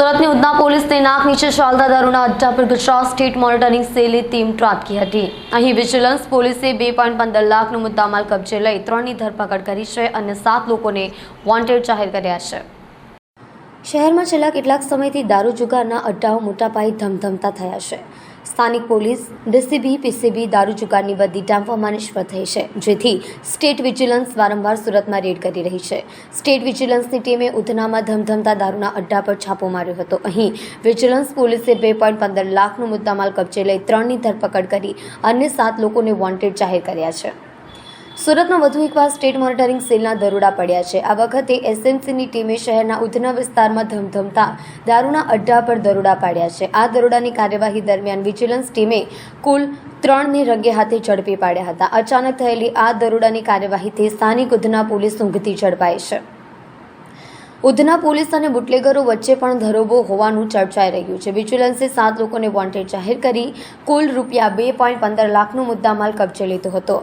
સુરતની ઉધના પોલીસને નાક નીચે ચાલતા દારૂના અડ્ડા પર ગુજરાત સ્ટેટ મોનિટરિંગ સેલે ટીમ ત્રાટકી હતી. અહીં વિજિલન્સ પોલીસે બે પોઈન્ટ પંદર લાખનો મુદ્દામાલ કબજે લઈ ત્રણની ધરપકડ કરી છે અને સાત લોકોને વોન્ટેડ જાહેર કર્યા છે. શહેરમાં છેલ્લા કેટલાક સમયથી દારૂ જુગારના અડ્ડાઓ મોટા પાયે ધમધમતા થયા છે. સ્થાનિક પોલીસ, ડીસીબી, પીસીબી દારૂ જુગારની વધી ડામવામાં નિષ્ફળ થઈ છે, જેથી સ્ટેટ વિજિલન્સ વારંવાર સુરતમાં રેડ કરી રહી છે. સ્ટેટ વિજિલન્સની ટીમે ઉધનામાં ધમધમતા દારૂના અડ્ડા પર છાપો માર્યો હતો. અહીં વિજિલન્સ પોલીસે બે પોઈન્ટ પંદર લાખનો મુદ્દામાલ કબજે લઈ ત્રણની ધરપકડ કરી અન્ય સાત લોકોને વોન્ટેડ જાહેર કર્યા છે. સુરતમાં વધુ એકવાર સ્ટેટ મોનિટરિંગ સેલના દરોડા પડ્યા છે. આ વખતે એસએમસીની ટીમે શહેરના ઉધના વિસ્તારમાં ધમધમતા દારૂના અડ્ડા પર દરોડા પાડ્યા છે. આ દરોડાની કાર્યવાહી દરમિયાન વિજિલન્સ ટીમે કુલ ત્રણને રંગે હાથે ઝડપી પાડ્યા હતા. અચાનક થયેલી આ દરોડાની કાર્યવાહીથી સ્થાનિક ઉધના પોલીસ ઊંઘતી ઝડપાઈ છે. ઉધના પોલીસ અને બુટલેગરો વચ્ચે પણ ધરોબો હોવાનું ચર્ચાઈ રહ્યું છે. વિજિલન્સે સાત લોકોને વોન્ટેડ જાહેર કરી કુલ રૂપિયા બે પોઈન્ટ પંદર લાખનો મુદ્દામાલ કબજે લીધો હતો.